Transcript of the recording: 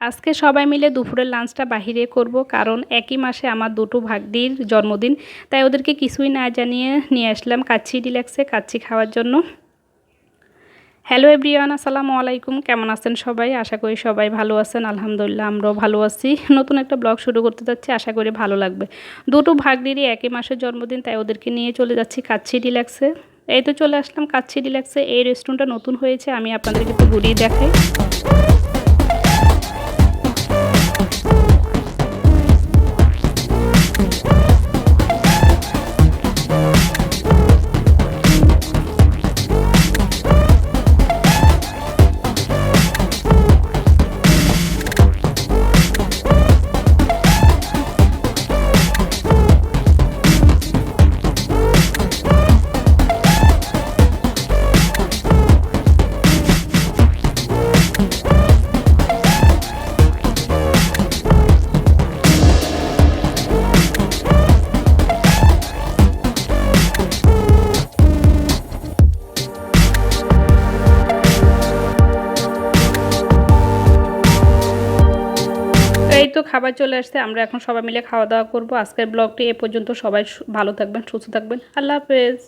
আজকে সবাই মিলে দুপুরের লাঞ্চটা বাহিরে করব কারণ একই মাসে আমার দুটো ভাগ্নির জন্মদিন। তাই ওদেরকে কিছুই না জানিয়ে নিয়ে আসলাম কাচ্ছি ডিলাক্সে কাচ্ছি খাওয়ার জন্য। হ্যালো এভরিওয়ান আসসালামু আলাইকুম। কেমন আছেন সবাই? আশা করি সবাই ভালো আছেন। আলহামদুলিল্লাহ, আমরাও ভালো আছি। নতুন একটা ব্লগ শুরু করতে যাচ্ছি, আশা করি ভালো লাগবে। দুটো ভাগ্নিরই একই মাসের জন্মদিন, তাই ওদেরকে নিয়ে চলে যাচ্ছি কাচ্ছি ডিলাক্সে এই তো চলে আসলাম কাচ্ছি ডিলাক্সে এই রেস্টুরেন্টটা নতুন হয়েছে, আমি আপনাদেরকে একটু ঘুরিয়ে দেখাই। এই তো খাবার চলে আসছে। আমরা এখন সবাই মিলে খাওয়া দাওয়া করব। আজকের ব্লগটি এ পর্যন্ত। সবাই ভালো থাকবেন, সুস্থ থাকবেন। আল্লাহ হাফেজ।